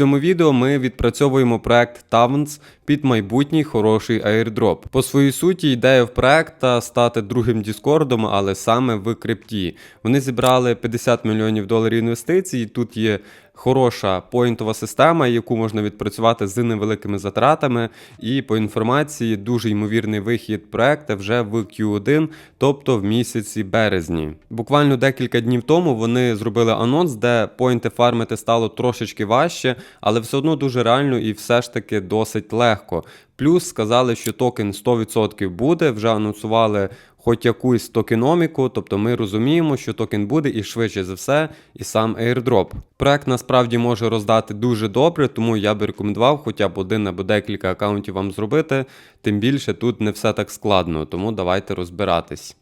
цьому відео ми відпрацьовуємо проект Tavns під майбутній хороший airdrop. По своїй суті, ідея в проекта стати другим Діскордом, але саме в крипті. Вони зібрали 50 мільйонів доларів інвестицій. Тут є хороша поінтова система, яку можна відпрацювати з невеликими затратами. І по інформації, дуже ймовірний вихід проекту вже в Q1, тобто в місяці березні. Буквально декілька днів тому вони зробили анонс, де поінти фармити стало трошечки важче, але все одно дуже реально і все ж таки досить легко. Плюс сказали, що токен 100% буде, вже анонсували хоч якусь токеноміку, тобто ми розуміємо, що токен буде і швидше за все, і сам airdrop. Проект насправді може роздати дуже добре, тому я би рекомендував хоча б один або декілька аккаунтів вам зробити. Тим більше тут не все так складно, тому давайте розбиратись.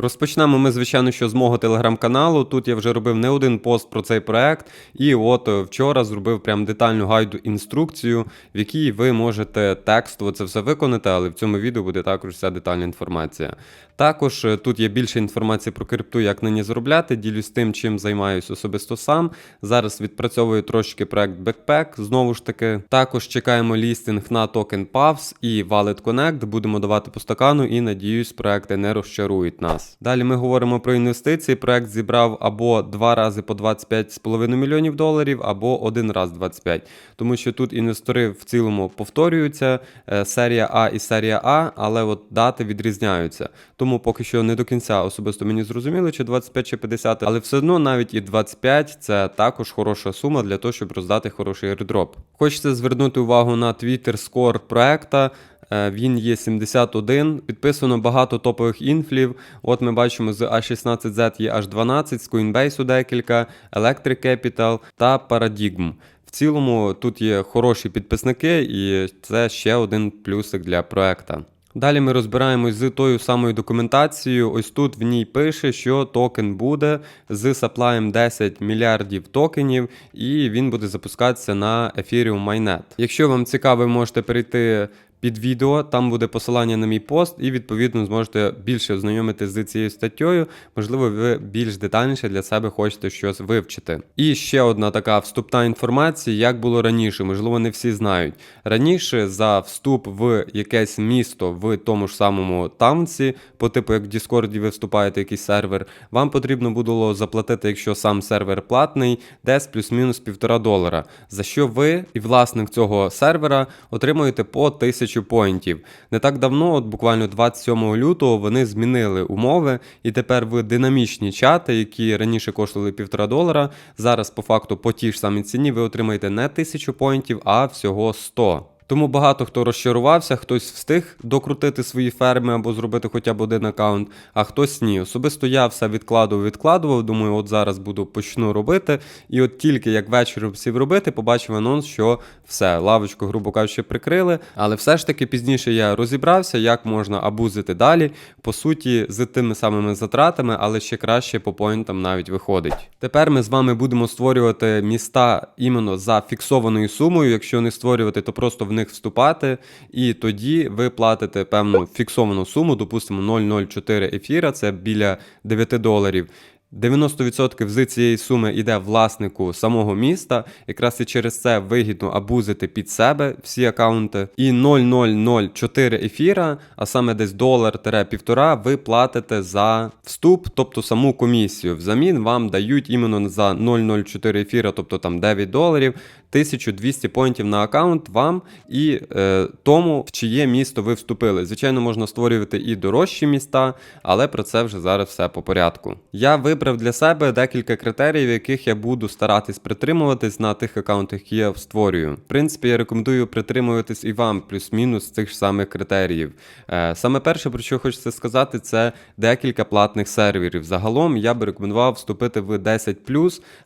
Розпочнемо ми, звичайно, що з мого телеграм-каналу. Тут я вже робив не один пост про цей проект, і от е, вчора зробив прям детальну гайду інструкцію, в якій ви можете текстово це все виконати, але в цьому відео буде також вся детальна інформація. Також е, тут є більше інформації про крипту, як на ній заробляти. Ділюсь тим, чим займаюся особисто сам. Зараз відпрацьовую трошки проект Backpack, знову ж таки. Також чекаємо лістинг на токен PAVS і Wallet Connect. Будемо давати по стакану і надіюсь, проекти не розчарують нас. Далі ми говоримо про інвестиції. Проект зібрав або два рази по 25,5 мільйонів доларів, або один раз 25. Тому що тут інвестори в цілому повторюються. е, Серія А і серія А, але от дати відрізняються. Тому поки що не до кінця особисто мені зрозуміло, чи 25 чи 50, але все одно навіть і 25 це також хороша сума для того, щоб роздати хороший airdrop. Хочеться звернути увагу на Twitter Score проекта. Е, Він є 71, підписано багато топових інфлів. От ми бачимо з A16Z є аж 12, з Coinbase декілька, Electric Capital та Paradigm. В цілому тут є хороші підписники, і це ще один плюсик для проекта. Далі ми розбираємось з тою самою документацією. Ось тут в ній пише, що токен буде з саплаєм 10 мільярдів токенів, і він буде запускатися на Ethereum Mainnet. Якщо вам цікаво, можете перейти під відео, там буде посилання на мій пост, і відповідно зможете більше ознайомитися з цією статтєю. Можливо, ви більш детальніше для себе хочете щось вивчити. І ще одна така вступна інформація, як було раніше, можливо, не всі знають. Раніше за вступ в якесь місто в тому ж самому таунці, по типу як в Діскорді ви вступаєте в якийсь сервер, вам потрібно було заплатити, якщо сам сервер платний, десь плюс-мінус півтора долара. За що ви і власник цього сервера отримуєте по 1000 поінтів. Не так давно, от буквально 27 лютого, вони змінили умови, і тепер в динамічні чати, які раніше коштували півтора долара, зараз по факту по тій ж самій ціні ви отримаєте не 1000 поінтів, а всього 100. Тому багато хто розчарувався, хтось встиг докрутити свої ферми або зробити хоча б один аккаунт, а хтось ні. Особисто я все відкладував, відкладував. Думаю, от зараз буду почну робити. І от тільки як вечором сів робити, побачив анонс, що все, лавочку, грубо кажучи, прикрили. Але все ж таки пізніше я розібрався, як можна абузити далі. По суті, з тими самими затратами, але ще краще по поінтам навіть виходить. Тепер ми з вами будемо створювати міста іменно за фіксованою сумою. Якщо не створювати, то просто в них вступати, і тоді ви платите певну фіксовану суму, допустимо 0,04 ефіра, це біля 9 доларів. 90% з цієї суми йде власнику самого міста, якраз і через це вигідно абузити під себе всі акаунти. І 0,004 ефіра, а саме десь долар-півтора, ви платите за вступ, тобто саму комісію. Взамін вам дають іменно за 0,04 ефіра, тобто там 9 доларів, 1200 поінтів на аккаунт вам і е, тому, в чиє місто ви вступили. Звичайно, можна створювати і дорожчі міста, але про це вже зараз все по порядку. Я вибрав для себе декілька критеріїв, яких я буду старатись притримуватись на тих аккаунтах, які я створюю. В принципі, я рекомендую притримуватись і вам плюс-мінус цих ж самих критеріїв. Е, саме перше, про що хочеться сказати, це декілька платних серверів. Загалом я би рекомендував вступити в 10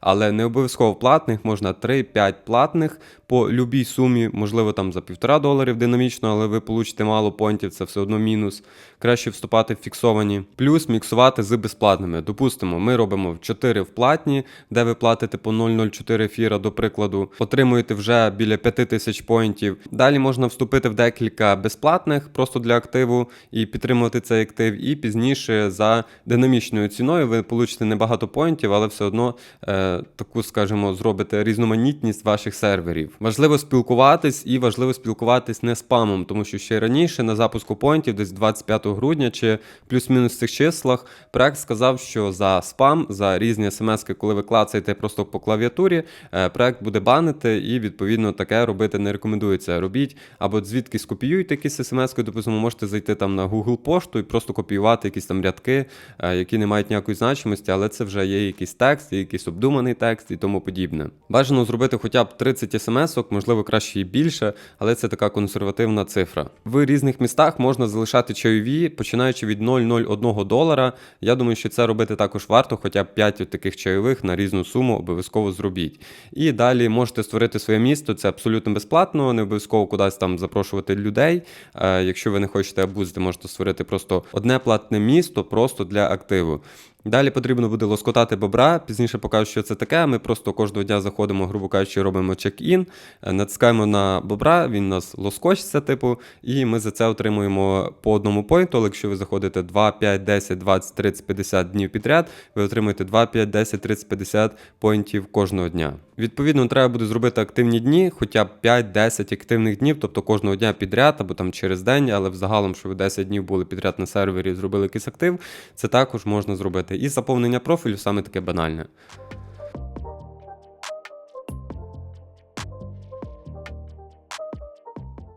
але не обов'язково платних, можна 3-5 платних платних по любій сумі, можливо, там за півтора доларів динамічно, але ви получите мало понтів, це все одно мінус. Краще вступати в фіксовані, плюс міксувати з безплатними. Допустимо, ми робимо 4 в платні, де ви платите по 0,04 ефіра, до прикладу, отримуєте вже біля 5 тисяч поінтів. Далі можна вступити в декілька безплатних просто для активу і підтримувати цей актив. І пізніше за динамічною ціною ви получите небагато поінтів, але все одно е, таку, скажімо, зробите різноманітність ваших серверів. Важливо спілкуватись і важливо спілкуватись не спамом, тому що ще раніше на запуску поінтів, десь 25 грудня чи плюс-мінус в цих числах, проект сказав, що за спам, за різні смски, коли ви клацаєте просто по клавіатурі, е, проект буде банити, і відповідно таке робити не рекомендується. Робіть або звідки скопіюйте якісь смски, допустимо, можете зайти там на Google пошту і просто копіювати якісь там рядки, е, які не мають ніякої значимості, але це вже є якийсь текст, є якийсь обдуманий текст і тому подібне. Бажано зробити хоча б 30 смс-ок, можливо, краще і більше, але це така консервативна цифра. В різних містах можна залишати чайові, починаючи від 0,01 долара. Я думаю, що це робити також варто, хоча б 5 таких чайових на різну суму обов'язково зробіть. І далі можете створити своє місто, це абсолютно безплатно, не обов'язково кудись там запрошувати людей. Е, Якщо ви не хочете абузити, можете створити просто одне платне місто просто для активу. Далі потрібно буде лоскотати бобра. Пізніше покажу, що це таке. Ми просто кожного дня заходимо, грубо кажучи, робимо чек-ін, е, натискаємо на бобра, він нас лоскочиться, типу, і ми за це отримуємо по одному поінту. Але якщо ви заходите 2, 5, 10, 20, 30, 50 днів підряд, ви отримуєте 2, 5, 10, 30, 50 поінтів кожного дня. Відповідно, треба буде зробити активні дні, хоча б 5-10 активних днів, тобто кожного дня підряд або там через день, але взагалом, що ви 10 днів були підряд на сервері і зробили якийсь актив, це також можна зробити. І заповнення профілю саме таке банальне.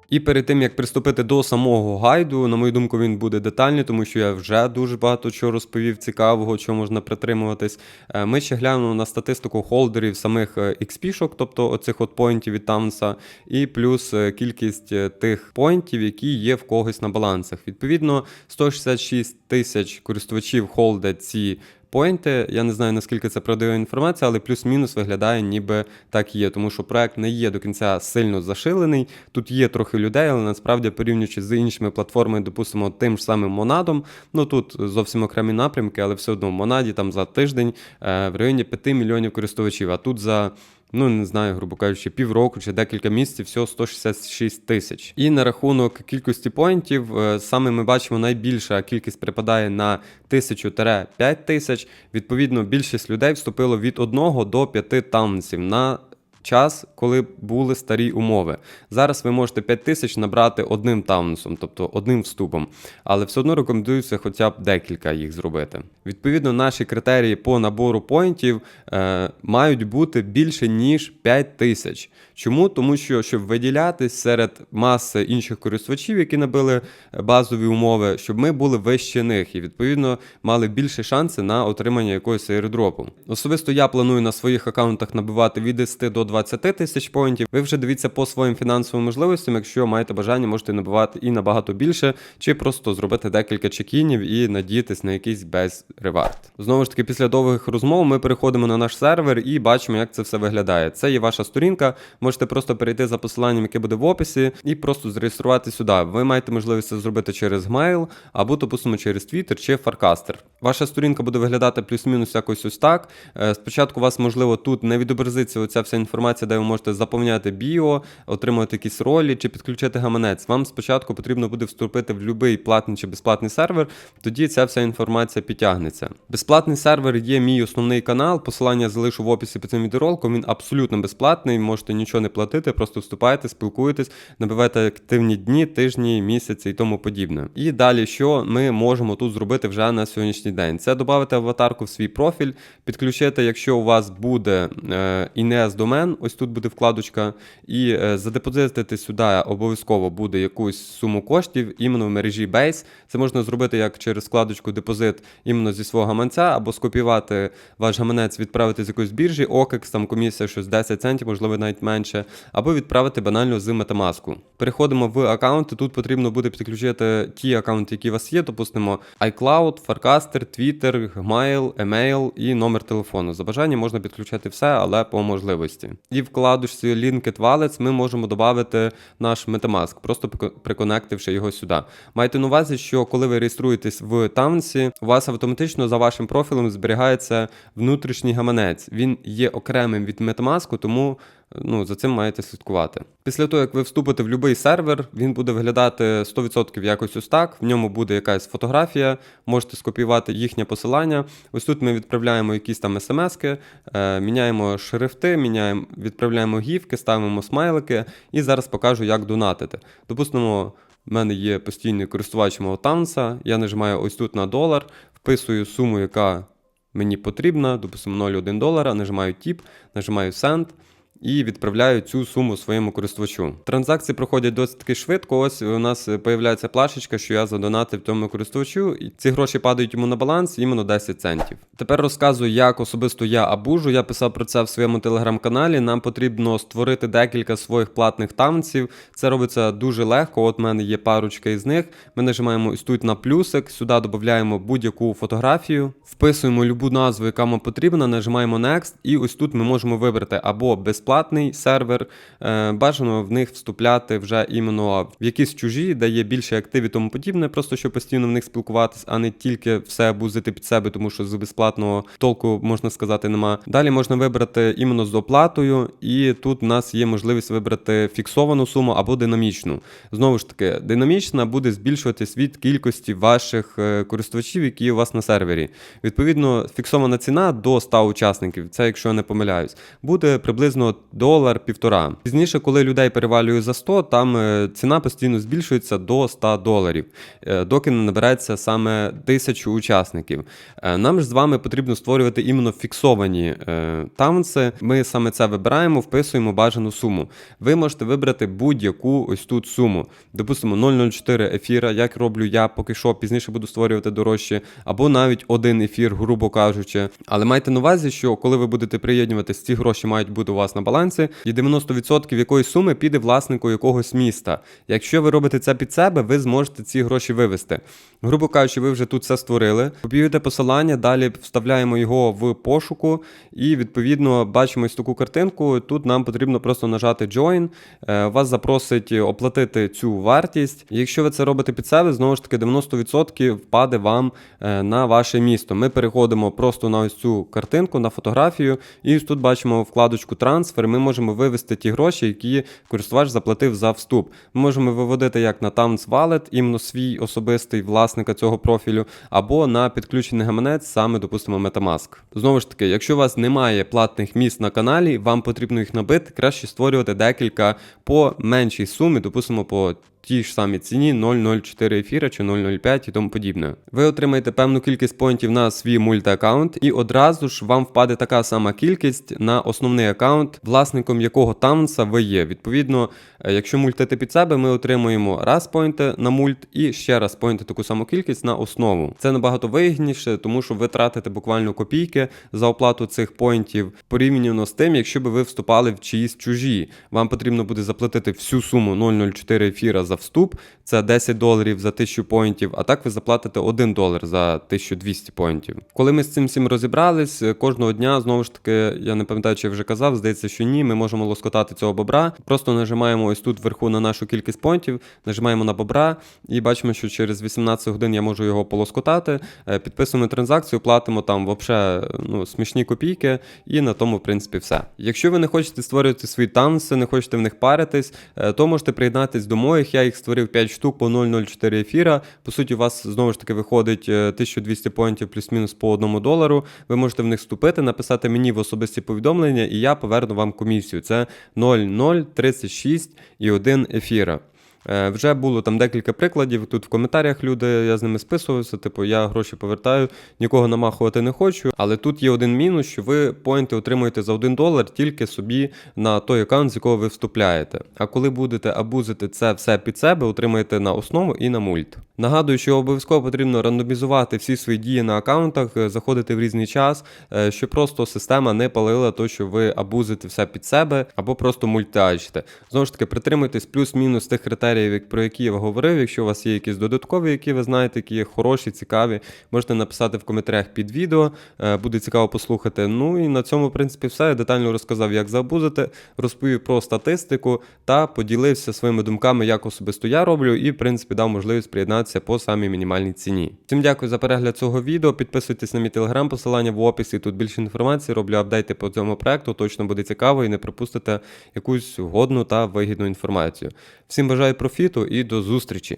І перед тим як приступити до самого гайду, на мою думку, він буде детальний, тому що я вже дуже багато чого розповів цікавого, чого можна притримуватись. Е, Ми ще глянемо на статистику холдерів самих е, XP-шок, тобто оцих от поінтів від Таунса, і плюс е, кількість е, тих поінтів, які є в когось на балансах. Відповідно, 166 тисяч користувачів холдять ці поінти. Я не знаю наскільки це правдива інформація, але плюс-мінус виглядає, ніби так є, тому що проект не є до кінця сильно зашилений. Тут є трохи людей, але насправді порівнюючи з іншими платформами, допустимо, тим ж самим Монадом. Ну тут зовсім окремі напрямки, але все одно в Монаді там за тиждень е, в районі 5 мільйонів користувачів. А тут за ну не знаю, грубо кажучи, півроку чи декілька місяців, всього 166 тисяч. І на рахунок кількості поінтів, е, саме ми бачимо, найбільша кількість припадає на 1000-5 тисяч. Відповідно, більшість людей вступило від 1 до 5 таунсів на час, коли були старі умови. Зараз ви можете 5 тисяч набрати одним таунусом, тобто одним вступом, але все одно рекомендується хоча б декілька їх зробити. Відповідно, наші критерії по набору поінтів е, мають бути більше ніж 5 тисяч. Чому? Тому що щоб виділятись серед маси інших користувачів, які набили базові умови, щоб ми були вище них і відповідно мали більше шанси на отримання якогось аірдропу. Особисто я планую на своїх аккаунтах набивати від 10 до 20 тисяч поінтів. Ви вже дивіться по своїм фінансовим можливостям. Якщо маєте бажання, можете набивати і набагато більше, чи просто зробити декілька чекінів і надіятись на якийсь безревард. Знову ж таки, після довгих розмов ми переходимо на наш сервер і бачимо, як це все виглядає. Це є ваша сторінка. Можете просто перейти за посиланням, яке буде в описі, і просто зареєструвати сюди. Ви маєте можливість це зробити через Gmail або, допустимо, через Twitter чи Farcaster. Ваша сторінка буде виглядати плюс-мінус якось ось так. Е, Спочатку у вас, можливо, тут не відобразиться оця вся інформація, де ви можете заповняти біо, отримувати якісь ролі чи підключити гаманець. Вам спочатку потрібно буде вступити в будь-який платний чи безплатний сервер, тоді ця вся інформація підтягнеться. Безплатний сервер є мій основний канал. Посилання залишу в описі під цим відеороликом. Він абсолютно безплатний, можете нічого не платити, просто вступайте, спілкуєтесь, набивайте активні дні, тижні, місяці і тому подібне. І далі, що ми можемо тут зробити вже на сьогоднішній день? Це додати аватарку в свій профіль, підключити, якщо у вас буде е, INES домен, ось тут буде вкладочка, і е, задепозитити сюди обов'язково буде якусь суму коштів іменно в мережі Base. Це можна зробити як через вкладочку депозит іменно зі свого гаманця, або скопіювати ваш гаманець, відправити з якоїсь біржі, OKEX, там комісія щось 10 центів, можливо, навіть менше, або відправити банально з Metamask. Переходимо в аккаунти. Тут потрібно буде підключити ті аккаунти, які у вас є, допустимо, iCloud, Farcaster, Twitter, Gmail, Email і номер телефону. За бажанням можна підключати все, але по можливості. І вкладочці Linked Wallets ми можемо додати наш Metamask, просто приконективши його сюди. Майте на увазі, що коли ви реєструєтесь в Таунсі, у вас автоматично за вашим профілем зберігається внутрішній гаманець. Він є окремим від Metamask, тому ну, за цим маєте слідкувати. Після того, як ви вступите в будь-який сервер, він буде виглядати 100% якось ось так. В ньому буде якась фотографія, можете скопіювати їхнє посилання. Ось тут ми відправляємо якісь там смски, е, міняємо шрифти, міняємо, відправляємо гівки, ставимо смайлики і зараз покажу, як донатити. Допустимо, в мене є постійний користувач мого танца, я нажимаю ось тут на долар, вписую суму, яка мені потрібна, допустимо 0,1 долара, нажимаю тіп, нажимаю send і відправляю цю суму своєму користувачу. Транзакції проходять досить таки швидко. Ось у нас появляється плашечка, що я задонатив тому користувачу, і ці гроші падають йому на баланс, іменно 10 центів. Тепер розказую, як особисто я абужу. Я писав про це в своєму телеграм-каналі. Нам потрібно створити декілька своїх платних танців. Це робиться дуже легко. От в мене є парочка із них. Ми нажимаємо ось тут на плюсик, сюди додаємо будь-яку фотографію, вписуємо любу назву, яка нам потрібна, нажимаємо Next, і ось тут ми можемо вибрати або безплатний сервер. е, Бажано в них вступляти вже іменно в якісь чужі, де є більше актив і тому подібне, просто щоб постійно в них спілкуватись, а не тільки все бузити під себе, тому що з безплатного толку можна сказати нема. Далі можна вибрати іменно з оплатою, і тут у нас є можливість вибрати фіксовану суму або динамічну. Знову ж таки, динамічна буде збільшуватись від кількості ваших е, користувачів, які у вас на сервері. Відповідно, фіксована ціна до 100 учасників, це якщо я не помиляюсь, буде приблизно долар півтора. Пізніше, коли людей перевалює за 100, там е, ціна постійно збільшується до 100 доларів, е, доки не набереться саме тисячу учасників. Е, Нам ж з вами потрібно створювати іменно фіксовані таунси. Ми саме це вибираємо, вписуємо бажану суму. Ви можете вибрати будь-яку ось тут суму. Допустимо, 0,04 ефіра, як роблю я поки що, пізніше буду створювати дорожче, або навіть один ефір, грубо кажучи. Але майте на увазі, що коли ви будете приєднуватись, ці гроші мають бути у вас на балансі, і 90% якоїсь суми піде власнику якогось міста. Якщо ви робите це під себе, ви зможете ці гроші вивести. Грубо кажучи, ви вже тут все створили. Копіюєте посилання, далі вставляємо його в пошуку, і відповідно бачимо ось таку картинку. Тут нам потрібно просто нажати Join. Е, Вас запросить оплатити цю вартість. Якщо ви це робите під себе, знову ж таки 90% впаде вам е, на ваше місто. Ми переходимо просто на ось цю картинку, на фотографію, і тут бачимо вкладочку трансфер. Ми можемо вивести ті гроші, які користувач заплатив за вступ. Ми можемо виводити як на Towns Wallet, іменно свій особистий власника цього профілю, або на підключений гаманець, саме допустимо Metamask. Знову ж таки, якщо у вас немає платних місць на каналі, вам потрібно їх набити, краще створювати декілька по меншій сумі, допустимо, по тій ж самій ціні 0,04 ефіра чи 0,05 і тому подібне. Ви отримаєте певну кількість поінтів на свій мультиаккаунт, і одразу ж вам впаде така сама кількість на основний аккаунт, власником якого таунса ви є. Відповідно, е, якщо мультити під себе, ми отримуємо раз поінти на мульт і ще раз поінти таку саму кількість на основу. Це набагато вигідніше, тому що ви тратите буквально копійки за оплату цих поінтів порівняно з тим, якщо би ви вступали в чиїсь чужі. Вам потрібно буде заплатити всю суму 0,04 ефіра за вступ, це 10 доларів за 1000 поінтів, а так ви заплатите 1 долар за 1200 поінтів. Коли ми з цим всім розібрались, е, кожного дня, знову ж таки, я не пам'ятаю, чи я вже казав, здається, що ні, ми можемо лоскотати цього бобра. Просто нажимаємо ось тут вверху на нашу кількість поінтів, нажимаємо на бобра і бачимо, що через 18 годин я можу його полоскотати. Е, Підписуємо транзакцію, платимо там вообще ну, смішні копійки, і на тому, в принципі, все. Якщо ви не хочете створювати свої танці, не хочете в них паритись, е, то можете приєднатись до моїх. Я їх створив 5 штук по 0,04 ефіра. По суті, у вас знову ж таки виходить е, 1200 поінтів плюс-мінус по 1 долару. Ви можете в них вступити, написати мені в особисті повідомлення, і я поверну вам комісію. Це 0,036 і 1 ефіра. Е, Вже було там декілька прикладів. Тут в коментарях люди, я з ними списувався. Типу, я гроші повертаю, нікого намахувати не хочу. Але тут є один мінус, що ви поінти отримуєте за 1 долар тільки собі на той аккаунт, з якого ви вступляєте. А коли будете абузити це все під себе, отримаєте на основу і на мульт. Нагадую, що обов'язково потрібно рандомізувати всі свої дії на аккаунтах, е, заходити в різний час, е, щоб просто система не палила то, що ви абузите все під себе або просто мультиачите. Знову ж таки, притримуйтесь плюс-мінус тих критеріїв, про які я говорив. Якщо у вас є якісь додаткові, які ви знаєте, які є хороші, цікаві, можете написати в коментарях під відео. е, Буде цікаво послухати. Ну і на цьому, в принципі, все. Я детально розказав, як заабузити, розповів про статистику та поділився своїми думками, як особисто я роблю, і в принципі дав можливість приєднатися по самій мінімальній ціні. Всім дякую за перегляд цього відео. Підписуйтесь на мій телеграм, посилання в описі. Тут більше інформації. Роблю апдейти по цьому проекту. Точно буде цікаво і не пропустите якусь годну та вигідну інформацію. Всім бажаю профіту і до зустрічі!